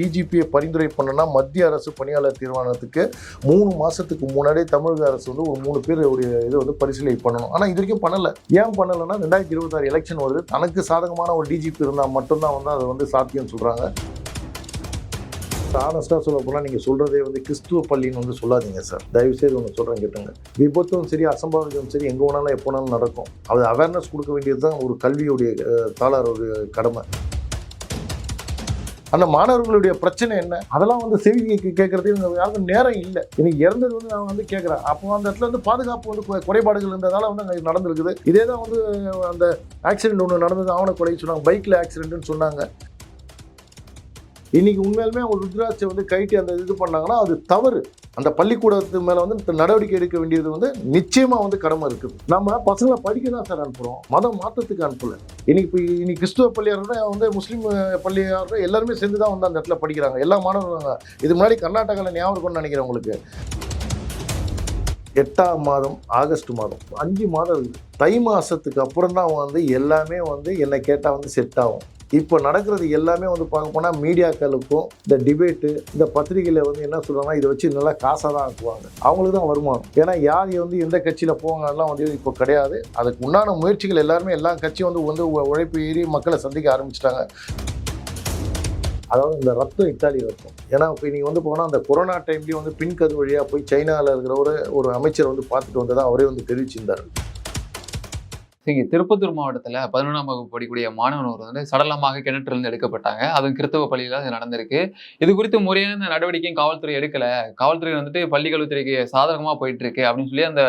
டிஜிபியை பரிந்துரை பண்ணனா மத்திய அரசு பணியாளர் தீர்மானத்துக்கு மூணு மாசத்துக்கு முன்னாடியே தமிழக அரசு வந்து ஒரு மூணு பேர் ஒரு இதை வந்து பரிசீலனை பண்ணணும். ஆனால் இது வரைக்கும் பண்ணல. ஏன் பண்ணலைன்னா ரெண்டாயிரத்தி இருபத்தாறு எலெக்ஷன் வருது. தனக்கு சாதகமான ஒரு டிஜிபி இருந்தால் மட்டும்தான் வந்து அது வந்து சாத்தியம்னு சொல்கிறாங்க ஆனஸ்டாக சொல்ல போனால் நீங்கள் சொல்கிறதே வந்து கிறிஸ்துவ பள்ளின்னு வந்து சொல்லாதீங்க சார். தயவு செய்து ஒன்று சொல்கிறேன் கேட்டுங்க. விபத்தும் சரி அசம்பாவிதம் சரி எங்கே வேணாலும் எப்போ வேணாலும் நடக்கும். அது அவேர்னஸ் கொடுக்க வேண்டியது தான் ஒரு கல்வியுடைய அஹ், ஒரு கடமை. அந்த மாணவர்களுடைய பிரச்சனை என்ன? அதெல்லாம் வந்து செய்தி கேட்கறதுக்கு யாருக்கும் நேரம் இல்லை. இன்னைக்கு இறந்தது வந்து நான் வந்து கேட்குறேன். அப்போ அந்த இடத்துல வந்து பாதுகாப்பு வந்து குறைபாடுகள் இருந்ததால வந்து அங்கே நடந்திருக்குது. இதே தான் வந்து அந்த ஆக்சிடென்ட் ஒன்று நடந்தது. ஆவண கொலை சொன்னாங்க பைக்கில் ஆக்சிடென்ட்னு சொன்னாங்க. இன்னைக்கு உண்மையிலுமே அவங்க ருத்ராட்சை வந்து கைட்டி அந்த இது பண்ணாங்கன்னா அது தவறு. அந்த பள்ளிக்கூடத்து மேலே வந்து நடவடிக்கை எடுக்க வேண்டியது வந்து நிச்சயமாக வந்து கடமை இருக்குது. நம்ம பசங்களை படிக்க தான் சார் அனுப்புகிறோம் மதம் மாற்றத்துக்கு அனுப்பல. இன்னைக்கு இப்போ இன்னைக்கு கிறிஸ்துவ பள்ளியாரோட வந்து முஸ்லீம் பள்ளியாரோட எல்லாருமே சேர்ந்து தான் வந்து அந்த இடத்துல படிக்கிறாங்க. எல்லா மாணவர்களும் இது முன்னாடி கர்நாடகாவில் ஞாபகம் இருக்கும்னு நினைக்கிறேன் உங்களுக்கு. எட்டாம் மாதம் ஆகஸ்ட் மாதம். அஞ்சு மாதம் இருக்குது. தை மாதத்துக்கு அப்புறம் தான் வந்து எல்லாமே வந்து என்னை கேட்டால் வந்து செட் ஆகும். இப்போ நடக்கிறது எல்லாமே வந்து பார்க்க போனால் மீடியாக்களுக்கும் இந்த டிபேட்டு இந்த பத்திரிகையில் வந்து என்ன சொல்கிறாங்கன்னா இதை வச்சு நல்லா காசாக தான் ஆக்குவாங்க. அவங்களுக்கு தான் வருமானம். ஏன்னா யார் வந்து எந்த கட்சியில் போவாங்கலாம் வந்து இப்போ கிடையாது. அதுக்கு உண்டான முயற்சிகள் எல்லாருமே எல்லா கட்சியும் வந்து வந்து உழைப்பு ஏறி மக்களை சந்திக்க ஆரம்பிச்சிட்டாங்க. அதாவது இந்த ரத்தம் இத்தாலி ரத்தம். ஏன்னா இப்போ நீங்கள் வந்து போனால் அந்த கொரோனா டைம்லேயும் வந்து பின்கது வழியாக போய் சைனாவில் இருக்கிற ஒரு ஒரு அமைச்சர் வந்து பார்த்துட்டு வந்ததாக அவரே வந்து தெரிவிச்சிருந்தார். இங்கே திருப்பத்தூர் மாவட்டத்தில் பதினொன்றாம் வகுப்பு படிக்கூடிய மாணவன் வந்து சடலமாக கிணற்றிலிருந்து எடுக்கப்பட்டாங்க. அதுவும் கிறிஸ்தவ பள்ளியில் அது நடந்திருக்கு. இது குறித்து முறையான நடவடிக்கையும் காவல்துறை எடுக்கல. காவல்துறை வந்துட்டு பள்ளி கல்வித்துறைக்கு சாதகமாக போயிட்டு இருக்கு அப்படின்னு சொல்லி அந்த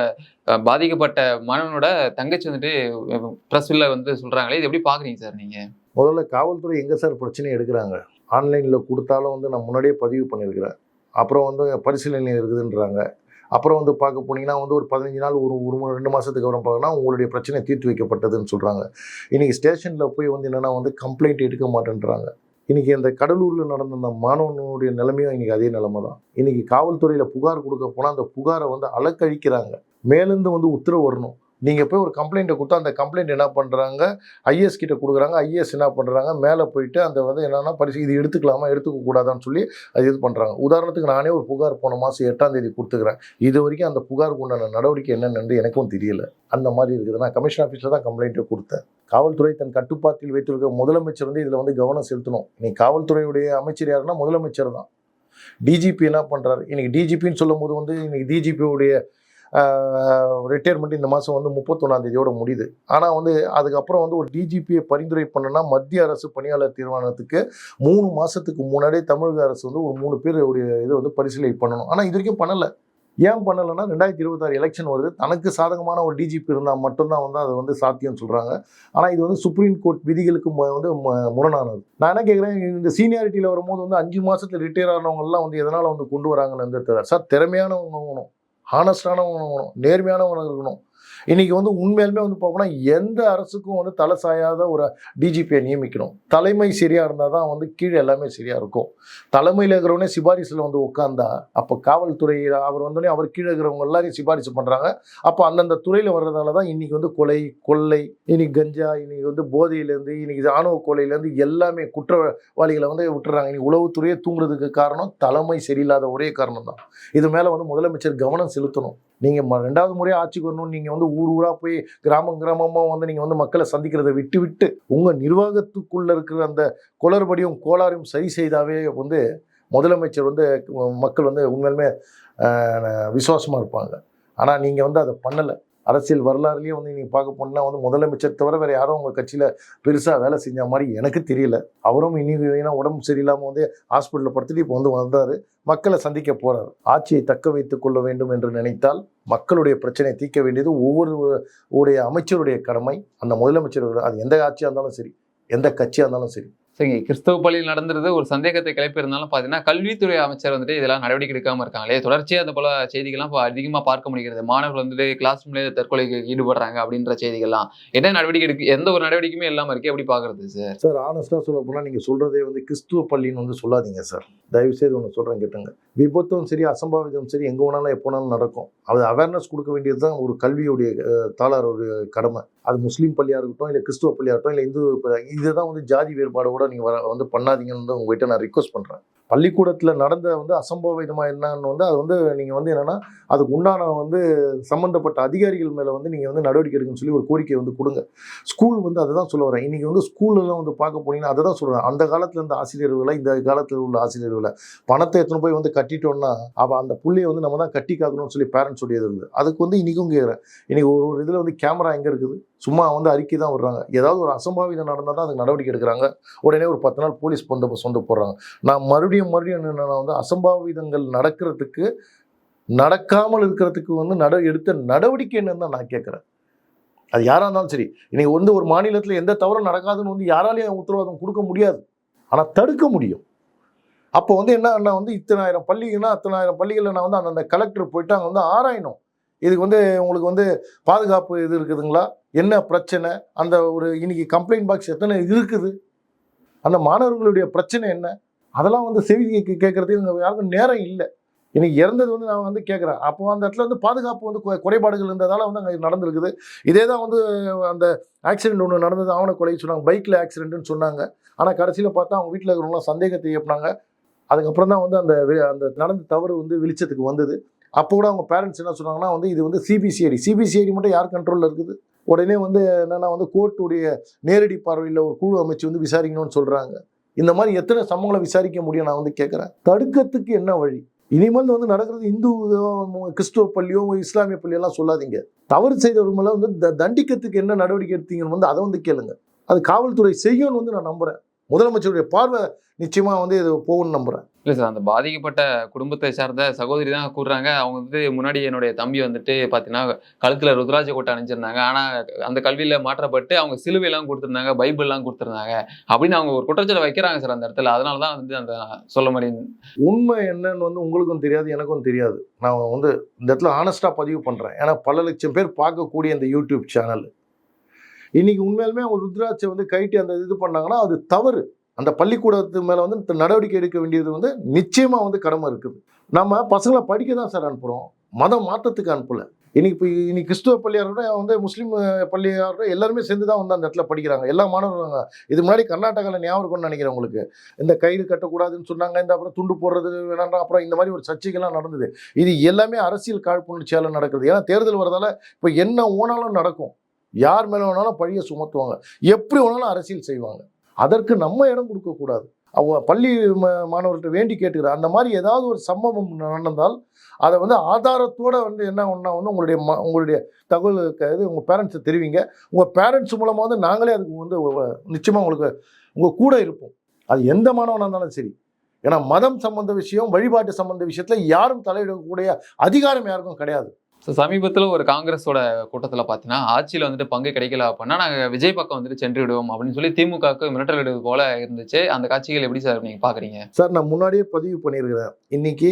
பாதிக்கப்பட்ட மாணவனோட தங்கச்சி வந்துட்டு ப்ரெஸ்ஸில் வந்து சொல்கிறாங்களே இது எப்படி பார்க்குறீங்க சார் நீங்கள் முதல்ல காவல்துறை எங்கே சார் பிரச்சனை எடுக்கிறாங்க? ஆன்லைனில் கொடுத்தாலும் வந்து நான் முன்னாடியே பதிவு பண்ணியிருக்கிறேன். அப்புறம் வந்து பரிசீலனை இருக்குதுன்றாங்க. அப்புறம் வந்து பார்க்க போனீங்கன்னா வந்து ஒரு பதினஞ்சு நாள் ஒரு ஒரு மூணு ரெண்டு மாதத்துக்கு அப்புறம் பார்க்கணும் உங்களுடைய பிரச்சனை தீர்த்து வைக்கப்பட்டதுன்னு சொல்கிறாங்க இன்றைக்கி ஸ்டேஷனில் போய் வந்து என்னென்னா வந்து கம்ப்ளைண்ட் எடுக்க மாட்டேன்றாங்க. இன்றைக்கி அந்த கடலூரில் நடந்த அந்த மாணவனுடைய நிலைமையும் இன்றைக்கி அதே நிலைமை தான். இன்றைக்கி காவல்துறையில் புகார் கொடுக்க போனால் அந்த புகாரை வந்து அலக்கழிக்கிறாங்க. மேலேருந்து வந்து உத்தரவு வரணும். நீங்கள் போய் ஒரு கம்ப்ளைண்ட்டை கொடுத்தா அந்த கம்ப்ளைண்ட் என்ன பண்ணுறாங்க ஐஎஸ் கிட்ட கொடுக்குறாங்க. ஐஏஎஸ் என்ன பண்ணுறாங்க மேலே போயிட்டு அந்த வந்து என்னென்னா பரிசு இது எடுத்துக்கலாமா? எடுத்துக்க கூடாதான்னு சொல்லி அது இது பண்ணுறாங்க உதாரணத்துக்கு நானே ஒரு புகார் போன மாதம் எட்டாம் தேதி கொடுத்துக்கிறேன். இது வரைக்கும் அந்த புகாருக்கு உண்டான நடவடிக்கை என்னென்னு எனக்கும் தெரியல. அந்த மாதிரி இருக்குது. நான் கமிஷன் ஆஃபீஸில் தான் கம்ப்ளைண்ட்டை கொடுத்தேன். காவல்துறை தன் கட்டுப்பாட்டில் வைத்திருக்க முதலமைச்சர் வந்து இதில் வந்து கவனம் செலுத்தணும். நீ காவல்துறையுடைய அமைச்சர் யாருன்னா முதலமைச்சர் தான். டிஜிபி என்ன பண்ணுறாரு இன்றைக்கி டிஜிபின்னு சொல்லும்போது வந்து இன்றைக்கி டிஜிபியுடைய ரிட்டையர்மெண்ட் இந்த மாதம் வந்து முப்பத்தொன்னாம் தேதியோட முடியுது. ஆனால் வந்து அதுக்கப்புறம் வந்து ஒரு டிஜிபியை பரிந்துரை பண்ணனா மத்திய அரசு பணியாளர் தீர்மானத்துக்கு மூணு மாதத்துக்கு முன்னாடியே தமிழக அரசு வந்து ஒரு மூணு பேர் ஒரு இதை வந்து பரிசீலனை பண்ணணும். ஆனால் இது வரைக்கும் பண்ணலை. ஏன் பண்ணலைன்னா ரெண்டாயிரத்தி இருபத்தாறு எலெக்ஷன் வருது. தனக்கு சாதகமான ஒரு டிஜிபி இருந்தால் மட்டும்தான் வந்து அது வந்து சாத்தியம்னு சொல்கிறாங்க ஆனால் இது வந்து சுப்ரீம் கோர்ட் விதிகளுக்கு வந்து முரணானது. நான் என்ன கேட்குறேன் இந்த சீனியாரிட்டியில் வரும்போது வந்து அஞ்சு மாதத்தில் ரிட்டையர் ஆனவங்கலாம் வந்து எதனால் வந்து கொண்டு வராங்கன்னு தெரியல சார் திறமையானவங்க வேணும் உணவு நேர்மையான உணவு இருக்கணும். இன்னைக்கு வந்து உண்மையிலுமே வந்து போகணும்னா எந்த அரசுக்கும் வந்து தலை சாயாத ஒரு டிஜிபியை நியமிக்கணும். தலைமை சரியாக இருந்தால் தான் வந்து கீழே எல்லாமே சரியாக இருக்கும். தலைமையில் இருக்கிறவனே சிபாரிசில் வந்து உட்காந்தா அப்போ காவல்துறை அவர் வந்தோடனே அவர் கீழே இருக்கிறவங்க எல்லாரையும் சிபாரிசு பண்ணுறாங்க அப்போ அந்தந்த துறையில் வர்றதால தான் இன்னைக்கு வந்து கொலை கொள்ளை இன்னைக்கு கஞ்சா இன்னைக்கு வந்து போதையிலேருந்து இன்னைக்கு ஆணவ கொலையிலேருந்து எல்லாமே குற்றவாளிகளை வந்து விட்டுறாங்க. இன்னைக்கு உளவுத்துறையே தூங்குறதுக்கு காரணம் தலைமை சரியில்லாத ஒரே காரணம் தான் இது மேலே வந்து முதலமைச்சர் கவனம் செலுத்தணும். நீங்கள் ரெண்டாவது முறையாக ஆட்சிக்கு வரணும்னு நீங்கள் வந்து ஊர் ஊராக போய் கிராமம் கிராமமாக வந்து நீங்கள் வந்து மக்களை சந்திக்கிறதை விட்டு விட்டு உங்கள் நிர்வாகத்துக்குள்ளே இருக்கிற அந்த குளறுபடியும் கோளாறையும் சரி செய்தாவே வந்து முதலமைச்சர் வந்து மக்கள் வந்து உண்மையிலுமே விசுவாசமாக இருப்பாங்க. ஆனால் நீங்கள் வந்து அதை பண்ணலை. அரசியல் வரலாறுலேயே வந்து நீங்கள் பார்க்க போனால் வந்து முதலமைச்சர் தவிர வேறு யாரும் உங்கள் கட்சியில் பெருசாக வேலை செஞ்ச மாதிரி எனக்கு தெரியல. அவரும் இனி ஏன்னா உடம்பு சரியில்லாமல் வந்து ஹாஸ்பிட்டலில் படுத்துட்டு இப்போ வந்து வந்தார். மக்களை சந்திக்க போகிறார் ஆட்சியை தக்க வைத்து கொள்ள வேண்டும் என்று நினைத்தால் மக்களுடைய பிரச்சனையை தீர்க்க வேண்டியது ஒவ்வொரு உடைய அமைச்சருடைய கடமை. அந்த முதலமைச்சர் அது எந்த ஆட்சியாக இருந்தாலும் சரி எந்த கட்சியாக இருந்தாலும் சரி. சரிங்க. கிறிஸ்தவ பள்ளியில் நடந்தது ஒரு சந்தேகத்தை கிளப்பி இருந்தாலும் பார்த்தீங்கன்னா கல்வித்துறை அமைச்சர் வந்துட்டு இதெல்லாம் நடவடிக்கை எடுக்காமல் இருக்காங்களே தொடர்ச்சியாக அந்த போல செய்திகள்லாம் இப்போ அதிகமாக பார்க்க முடிகிறது. மாணவர்கள் வந்துட்டு கிளாஸ் ரூம்லேயே தற்கொலைக்கு ஈடுபடுறாங்க அப்படின்ற செய்திகள்லாம். என்ன நடவடிக்கை எடுக்கு எந்த ஒரு நடவடிக்கையுமே இல்லாமல் இருக்கு எப்படி பார்க்கறது சார்? சார் ஆனஸ்டாக சொல்ல போனால் நீங்கள் சொல்கிறதே வந்து கிறிஸ்துவ பள்ளின்னு வந்து சொல்லாதீங்க சார். தயவு செய்து ஒன்று சொல்கிறேன் கேட்டுங்க. விபத்தும் சரி அசம்பாவிதம் சரி எங்கே வேணாலும் எப்போ வேணாலும் நடக்கும். அது அவேர்னஸ் கொடுக்க வேண்டியது தான் ஒரு கல்வியுடைய தாளர் ஒரு கடமை. அது முஸ்லீம் பள்ளியாக இருக்கட்டும் இல்லை கிறிஸ்துவ பள்ளியாக இருக்கட்டும் இல்லை இந்து இதுதான் வந்து ஜாதி வேறுபாடோட நீங்கள் வர வந்து பண்ணாதீங்கன்னு வந்து உங்கள்கிட்ட நான் ரிக்வஸ்ட் பண்ணுறேன் பள்ளிக்கூடத்தில் நடந்த வந்து அசம்பாவிதமாக என்னன்னு வந்து அது வந்து நீங்கள் வந்து என்னென்னா அதுக்கு உண்டான வந்து சம்மந்தப்பட்ட அதிகாரிகள் மேலே வந்து நீங்கள் வந்து நடவடிக்கை எடுக்கணும்னு சொல்லி ஒரு கோரிக்கை வந்து கொடுங்க. ஸ்கூல் வந்து அதை தான் சொல்ல வரேன். இன்றைக்கி வந்து ஸ்கூல்லலாம் வந்து பார்க்க போனீங்கன்னா அதை தான் சொல்கிறேன் அந்த காலத்தில் இருந்த ஆசிரியர்களை இந்த காலத்தில் உள்ள ஆசிரியர்களை பணத்தை எடுத்துன்னு போய் வந்து கட்டிட்டோம்னா அவள் அந்த புள்ளையை வந்து நம்ம தான் கட்டி காக்கணும்னு சொல்லி பேரண்ட்ஸ் உடையது இருக்குது அதுக்கு வந்து இன்றைக்கும் கேட்குறேன் இன்றைக்கி ஒரு ஒரு இதில் வந்து கேமரா எங்கே இருக்குது? சும்மா வந்து அறிக்கை தான் விடுறாங்க. ஏதாவது ஒரு அசம்பாவிதம் நடந்தால் தான் அதுக்கு நடவடிக்கை எடுக்கிறாங்க. உடனே ஒரு பத்து நாள் போலீஸ் பந்த சொந்த போடுறாங்க. நான் மறுபடியும் மறுபடியும் என்னன்னா வந்து அசம்பாவிதங்கள் நடக்கிறதுக்கு நடக்காமல் இருக்கிறதுக்கு வந்து நட எடுத்த நடவடிக்கை என்னன்னு தான் நான் கேட்குறேன். அது யாராக இருந்தாலும் சரி இன்னைக்கு வந்து ஒரு மாநிலத்தில் எந்த தவறும் நடக்காதுன்னு வந்து யாராலையும் உத்தரவாதம் கொடுக்க முடியாது. ஆனால் தடுக்க முடியும். அப்போ வந்து என்ன நான் வந்து இத்தனாயிரம் பள்ளிகள்னா அத்தனாயிரம் பள்ளிகளில் நான் வந்து அந்தந்த கலெக்டர் போயிட்டு அங்கே வந்து ஆராயணும். இதுக்கு வந்து உங்களுக்கு வந்து பாதுகாப்பு இது இருக்குதுங்களா? என்ன பிரச்சனை? அந்த ஒரு இன்னைக்கு கம்ப்ளைண்ட் பாக்ஸ் எத்தனை இருக்குது? அந்த மாணவர்களுடைய பிரச்சனை என்ன? அதெல்லாம் வந்து செவி கேட்குறதுக்கு கேட்கறதுக்கு யாருக்கும் நேரம் இல்லை. இன்னைக்கு இறந்தது வந்து நான் வந்து கேட்குறேன். அப்போ அந்த இடத்துல வந்து பாதுகாப்பு வந்து குறைபாடுகள் இருந்ததால் வந்து அங்கே நடந்திருக்குது. இதே தான் வந்து அந்த ஆக்சிடென்ட் ஒன்று நடந்தது. ஆவண கொலை சொன்னாங்க. பைக்கில் ஆக்சிடென்ட்னு சொன்னாங்க. ஆனால் கடைசியில் பார்த்தா அவங்க வீட்டில் இருக்கிறவங்களாம் சந்தேகத்தை ஏப்பினாங்க. அதுக்கப்புறம் தான் வந்து அந்த அந்த நடந்த தவறு வந்து வெளிச்சத்துக்கு வந்தது. அப்போ கூட அவங்க பேரண்ட்ஸ் என்ன சொன்னாங்கன்னா வந்து இது வந்து சிபிசிஐடி சிபிசிஐடி மட்டும் யார் கண்ட்ரோலில் இருக்குது? உடனே வந்து என்னென்னா வந்து கோர்ட்டுடைய நேரடி பார்வையில் ஒரு குழு அமைச்சு வந்து விசாரிக்கணும்னு சொல்கிறாங்க இந்த மாதிரி எத்தனை சம்பவங்களை விசாரிக்க முடியும் நான் வந்து கேட்குறேன் தடுக்கிறதுக்கு என்ன வழி? இனிமேல் வந்து நடக்கிறது இந்து கிறிஸ்துவ பள்ளியோ இஸ்லாமிய பள்ளியெல்லாம் சொல்லாதீங்க. தவறு செய்தவர்கள் மேலே வந்து த- தண்டிக்கிறதுக்கு என்ன நடவடிக்கை எடுத்தீங்கன்னு வந்து அதை வந்து கேளுங்க. அது காவல்துறை செய்யும்னு வந்து நான் நம்புறேன். முதலமைச்சருடைய பார்வை நிச்சயமா வந்து இது போகும்னு நம்புறேன். இல்லை சார் அந்த பாதிக்கப்பட்ட குடும்பத்தை சார்ந்த சகோதரி தான் கூடுறாங்க அவங்க வந்து முன்னாடி என்னுடைய தம்பி வந்துட்டு பார்த்தீங்கன்னா கழுத்தில் ருத்ராஜ கோட்டை அணிஞ்சிருந்தாங்க. ஆனால் அந்த கல்வியில் மாற்றப்பட்டு அவங்க சிலுவையெல்லாம் கொடுத்துருந்தாங்க பைபிள்லாம் கொடுத்துருந்தாங்க அப்படின்னு அவங்க ஒரு குற்றச்சாட்டு வைக்கிறாங்க சார் அந்த இடத்துல. அதனாலதான் வந்து அந்த சொல்ல முடியும். உண்மை என்னன்னு வந்து உங்களுக்கும் தெரியாது எனக்கும் தெரியாது. நான் வந்து இந்த இடத்துல ஆனஸ்டாக பதிவு பண்ணுறேன் ஏன்னா பல லட்சம் பேர் பார்க்கக்கூடிய இந்த யூடியூப் சேனல் இன்னைக்கு உண்மையிலுமே அவங்க ருத்ராட்சை வந்து கைட்டி அந்த இது பண்ணாங்கன்னா அது தவறு. அந்த பள்ளிக்கூடத்து மேலே வந்து நடவடிக்கை எடுக்க வேண்டியது வந்து நிச்சயமாக வந்து கடமை இருக்குது. நம்ம பசங்களை படிக்க தான் சார் அனுப்புகிறோம் மதம் மாற்றத்துக்கு அனுப்பலை. இன்னைக்கு இப்போ இன்னைக்கு கிறிஸ்துவ பள்ளியாரோட வந்து முஸ்லீம் பள்ளியாரோட எல்லாருமே சேர்ந்து தான் வந்து அந்த இடத்துல படிக்கிறாங்க. எல்லா மாணவர்களும் இது முன்னாடி கர்நாடகாவில் ஞாபகம் இருக்கும்னு நினைக்கிறேன் உங்களுக்கு. இந்த கயிறு கட்டக்கூடாதுன்னு சொன்னாங்க இந்த அப்புறம் துண்டு போடுறது வேணாம் அப்புறம் இந்த மாதிரி ஒரு சர்ச்சைகள்லாம் நடந்தது. இது எல்லாமே அரசியல் காழ்ப்புணர்ச்சியால் நடக்குது. ஏன்னா தேர்தல் வரதால இப்போ என்ன ஓனாலும் நடக்கும். யார் மேலே வேணாலும் பழியை சுமத்துவாங்க. எப்படி வேணாலும் அரசியல் செய்வாங்க. அதற்கு நம்ம இடம் கொடுக்கக்கூடாது அவங்க பள்ளி மாணவர்கிட்ட வேண்டி கேட்டுக்கிற அந்த மாதிரி ஏதாவது ஒரு சம்பவம் நடந்தால் அதை வந்து ஆதாரத்தோடு வந்து என்ன ஒன்றா வந்து உங்களுடைய ம உங்களுடைய தகவலுக்கு இது உங்கள் பேரண்ட்ஸை தெரிவிங்க. உங்கள் பேரண்ட்ஸ் மூலமாக வந்து நாங்களே அதுக்கு வந்து நிச்சயமாக உங்களுக்கு உங்கள் கூட இருப்போம். அது எந்த மாணவனாக இருந்தாலும் சரி. ஏன்னா மதம் சம்பந்த விஷயம் வழிபாட்டு சம்பந்த விஷயத்தில் யாரும் தலையிடக்கூடிய அதிகாரம் யாருக்கும் கிடையாது. ஸோ சமீபத்தில் ஒரு காங்கிரஸோட கூட்டத்தில் பார்த்தீங்கன்னா ஆட்சியில் வந்துட்டு பங்கு கிடைக்கல அப்படின்னா நாங்கள் விஜய் பக்கம் வந்துட்டு சென்று விடுவோம் அப்படின்னு சொல்லி திமுகவுக்கு மிரட்டல் விடுவது போல இருந்துச்சு. அந்த காட்சிகள் எப்படி சார் நீங்கள் பார்க்குறீங்க சார் நான் முன்னாடியே பதிவு பண்ணியிருக்கிறேன். இன்னைக்கு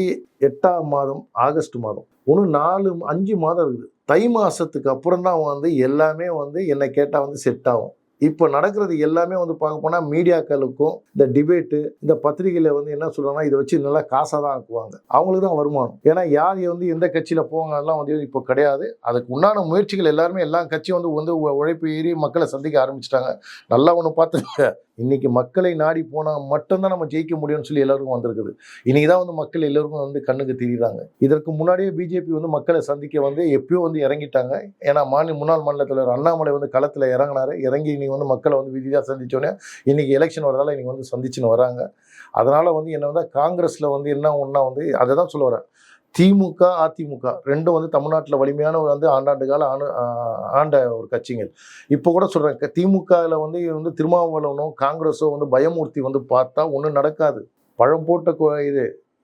எட்டாம் மாதம் ஆகஸ்ட் மாதம். ஒன்று நாலு அஞ்சு மாதம் இருக்குது. தை மாதத்துக்கு அப்புறம் தான் வந்து எல்லாமே வந்து என்னை கேட்டால் வந்து செட் ஆகும். இப்போ நடக்கிறது எல்லாமே வந்து பார்க்க போனால் மீடியாக்களுக்கும் இந்த டிபேட்டு இந்த பத்திரிகையில் வந்து என்ன சொல்கிறாங்கன்னா இதை வச்சு நல்லா காசாக தான் ஆக்குவாங்க. அவங்களுக்கு தான் வருமானம். ஏன்னா யார் வந்து எந்த கட்சியில் போவாங்கலாம் வந்து இப்போ கிடையாது. அதுக்கு உண்டான முயற்சிகள் எல்லாருமே எல்லா கட்சியும் வந்து வந்து உழைப்பு ஏறி மக்களை சந்திக்க ஆரம்பிச்சிட்டாங்க. நல்லா ஒன்று பார்த்துங்க இன்னைக்கு மக்களை நாடி போனால் மட்டும்தான் நம்ம ஜெயிக்க முடியும்னு சொல்லி எல்லாருக்கும் வந்திருக்குது. இன்னைக்கு தான் வந்து மக்கள் எல்லாருக்கும் வந்து கண்ணுக்கு தெரியுறாங்க. இதற்கு முன்னாடியே பிஜேபி வந்து மக்களை சந்திக்க வந்து எப்பயோ வந்து இறங்கிட்டாங்க. ஏன்னா மாநில முன்னாள் மாநில தலைவர் அண்ணாமலை வந்து களத்தில் இறங்கினார். இறங்கி இன்னைக்கு வந்து மக்களை வந்து விதியாக சந்திச்சோன்னே இன்னைக்கு எலெக்ஷன் வரதால இன்னைக்கு வந்து சந்திச்சுன்னு வராங்க. அதனால் வந்து என்ன வந்து காங்கிரஸில் வந்து என்ன ஒன்றா வந்து அதை தான் சொல்ல வரேன். திமுக அதிமுக ரெண்டும் வந்து தமிழ்நாட்டில் வலிமையான வந்து ஆண்டாண்டு கால ஆண்டு ஆண்ட ஒரு கட்சிகள். இப்போ கூட சொல்கிறேன் திமுகவில் வந்து வந்து திருமாவளவனோ காங்கிரஸோ வந்து பயமூர்த்தி வந்து பார்த்தா ஒன்றும் நடக்காது. பழம் போட்ட இது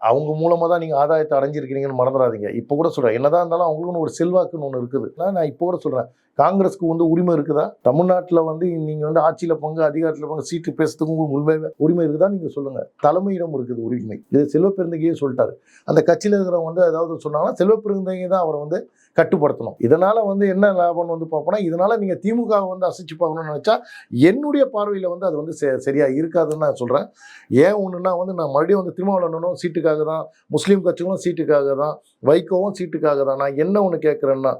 அவங்க மூலமாக தான் நீங்கள் ஆதாயத்தை அடைஞ்சிருக்கிறீங்கன்னு மறந்துடாதீங்க. இப்போ கூட சொல்கிறேன் என்னதான் இருந்தாலும் அவங்களுக்குன்னு ஒரு செல்வாக்குன்னு ஒன்று இருக்குது. நான் நான் இப்போ கூட சொல்கிறேன் காங்கிரஸ்க்கு வந்து உரிமை இருக்குதா? தமிழ்நாட்டில் வந்து நீங்கள் வந்து ஆட்சியில் பங்கு அதிகாரத்தில் பங்கு சீட்டு பேசுறதுக்கு உண்மை உரிமை உரிமை இருக்குதா? நீங்கள் சொல்லுங்கள் தலைமையிடம் இருக்குது உரிமை. இது செல்வப்பெருந்தகையே சொல்லிட்டாரு. அந்த கட்சியில் இருக்கிறவங்க வந்து ஏதாவது சொன்னாங்கன்னா செல்வப்பெருந்தகை தான் அவரை வந்து கட்டுப்படுத்தணும். இதனால் வந்து என்ன லாபம்னு வந்து பார்ப்போம்னா இதனால் நீங்கள் திமுக வந்து அசைச்சு பார்க்கணும்னு நினச்சா என்னுடைய பார்வையில் வந்து அது வந்து செ- சரியாக இருக்காதுன்னு நான் சொல்கிறேன் ஏன் ஒன்றுனா வந்து நான் மறுபடியும் வந்து திருமாவளவனும் சீட்டுக்காக தான் முஸ்லீம் கட்சிகளும் சீட்டுக்காக தான் வைகோவும் சீட்டுக்காக தான். நான் என்ன ஒன்று கேட்குறேன்னா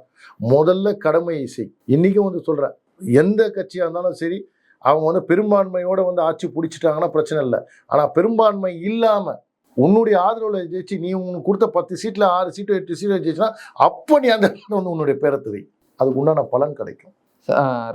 முதல்ல கடமையை செய். இன்றைக்கும் வந்து சொல்கிறேன் எந்த கட்சியாக இருந்தாலும் சரி அவங்க வந்து பெரும்பான்மையோடு வந்து ஆட்சி பிடிச்சிட்டாங்கன்னா பிரச்சனை இல்லை. ஆனால் பெரும்பான்மை இல்லாமல் உன்னுடைய ஆதரவில் ஜெயிச்சு நீ உனக்கு கொடுத்த பத்து சீட்டில் ஆறு சீட்டு எட்டு சீட்டு ஜெயிச்சுன்னா அப்போ நீ அந்த வந்து உன்னுடைய பேரத்தை அதுக்கு உண்டான பலன் கிடைக்கும்.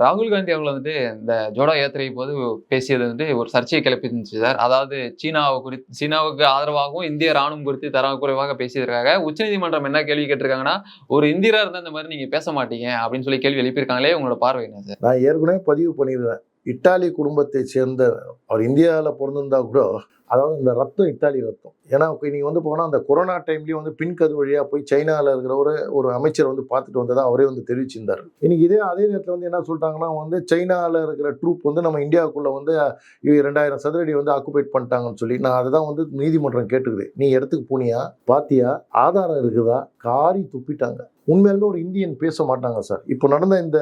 ராகுல் காந்தி அவங்களை வந்துட்டு இந்த ஜோடா யாத்திரை போது பேசியது வந்து ஒரு சர்ச்சையை கிளப்பி இருந்துச்சு சார். அதாவது சீனாவை குறித்து சீனாவுக்கு ஆதரவாகவும் இந்திய ராணுவம் குறித்து தரக்குறைவாக பேசியதற்காக உச்சநீதிமன்றம் என்ன கேள்வி கேட்டிருக்காங்கன்னா ஒரு இந்தியராக இருந்தால் இந்த மாதிரி நீங்கள் பேச மாட்டீங்க அப்படின்னு சொல்லி கேள்வி எழுப்பியிருக்காங்களே உங்களோட பார்வை என்ன சார்? நான் ஏற்கனவே பதிவு பண்ணிடுவேன் இட்டாலி குடும்பத்தை சேர்ந்த அவர் இந்தியாவில் பிறந்திருந்தா கூட அதாவது இந்த ரத்தம் இத்தாலி ரத்தம். ஏன்னா இப்போ நீங்கள் வந்து போனால் அந்த கொரோனா டைம்லேயும் வந்து பின்கது வழியாக போய் சைனாவில் இருக்கிற ஒரு ஒரு அமைச்சர் வந்து பார்த்துட்டு வந்ததாக அவரே வந்து தெரிவிச்சிருந்தார். இன்னைக்கு இதே அதே நேரத்தில் வந்து என்ன சொல்லிட்டாங்கன்னா வந்து சைனாவில் இருக்கிற ட்ரூப் வந்து நம்ம இந்தியாவுக்குள்ளே வந்து ரெண்டாயிரம் சதுரடி வந்து ஆக்குபைட் பண்ணிட்டாங்கன்னு சொல்லி நான் அதை தான் வந்து நீதிமன்றம் கேட்டுக்குது. நீ இடத்துக்கு போனியா? பாத்தியா? ஆதாரம் இருக்குதா? காரி துப்பிட்டாங்க. உண்மையாலுமே ஒரு இந்தியன் பேச மாட்டாங்க சார். இப்போ நடந்த இந்த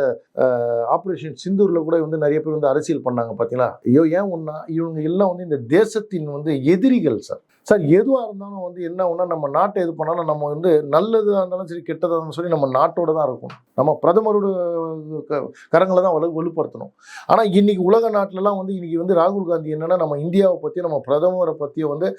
ஆப்ரேஷன் சிந்தூரில் கூட வந்து நிறைய பேர் வந்து அரசியல் பண்ணாங்க பார்த்தீங்களா ஐயோ ஏன் ஒன்றா இவங்க எல்லாம் வந்து இந்த தேசத்தின் வந்து எதிரிகள் சார். சார் எதுவாக இருந்தாலும் வந்து என்ன ஒன்றா நம்ம நாட்டை இது பண்ணாலும் நம்ம வந்து நல்லதாக இருந்தாலும் சரி கெட்டதாக இருந்தாலும் சரி நம்ம நாட்டோட தான் இருக்கணும். நம்ம பிரதமரோட க- கரங்களை தான் வலு வலுப்படுத்தணும். ஆனால் இன்னைக்கு உலக நாட்டிலலாம் வந்து இன்னைக்கு வந்து ராகுல் காந்தி என்னென்னா நம்ம இந்தியாவை பற்றி நம்ம பிரதமரை பற்றிய வந்து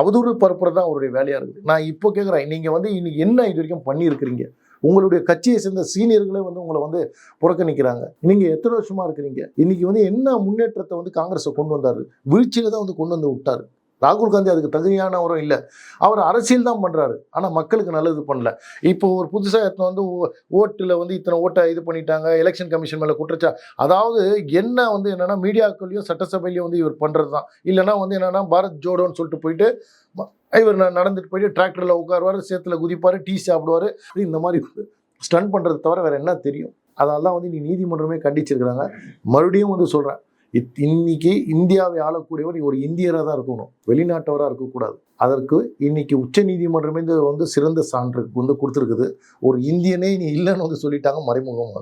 அவதூறு பரப்புறது தான் அவருடைய வேலையாக இருக்குது. நான் இப்போ கேட்குறேன் நீங்கள் வந்து இன்னைக்கு என்ன இது வரைக்கும் பண்ணியிருக்கிறீங்க? உங்களுடைய கட்சியை சேர்ந்த சீனியர்களே வந்து உங்களை வந்து புறக்கணிக்கிறாங்க. நீங்க எத்தனை வருஷமா இருக்கிறீங்க? இன்னைக்கு வந்து என்ன முன்னேற்றத்தை வந்து காங்கிரஸை கொண்டு வந்தாரு? வீழ்ச்சியில தான் வந்து கொண்டு வந்து விட்டாரு. ராகுல் காந்தி அதுக்கு தகுதியானவரும் இல்லை. அவர் அரசியல் தான் பண்ணுறாரு ஆனால் மக்களுக்கு நல்லது பண்ணல. இப்போ ஒரு புதுசாக எத்தனை வந்து ஓ- வந்து இத்தனை ஓட்டை இது பண்ணிட்டாங்க. எலெக்ஷன் கமிஷன் மேலே குற்றச்சா அதாவது என்ன வந்து என்னென்னா மீடியாக்கள்லையும் சட்டசபையிலையும் வந்து இவர் பண்ணுறது தான் இல்லைன்னா வந்து என்னென்னா பாரத் ஜோடோன்னு சொல்லிட்டு போயிட்டு ம- இவர் நடந்துட்டு போயிட்டு டிராக்டரில் உட்காருவார் சேத்துல குதிப்பாரு டீ சாப்பிடுவாரு. இந்த மாதிரி ஸ்டன் பண்ணுறது தவிர வேறு என்ன தெரியும்? அதனால தான் வந்து நீ நீதிமன்றமே கண்டிச்சிருக்கிறாங்க. மறுபடியும் வந்து சொல்கிறேன் இத் இன்னைக்கு இந்தியாவை ஆளக்கூடியவர் ஒரு இந்தியராக தான் இருக்கணும். வெளிநாட்டவராக இருக்கக்கூடாது. அதற்கு இன்னைக்கு உச்ச நீதிமன்றமே வந்து சிறந்த சான்று வந்து கொடுத்துருக்குது. ஒரு இந்தியனே நீ இல்லைன்னு வந்து சொல்லிட்டாங்க மறைமுகமாக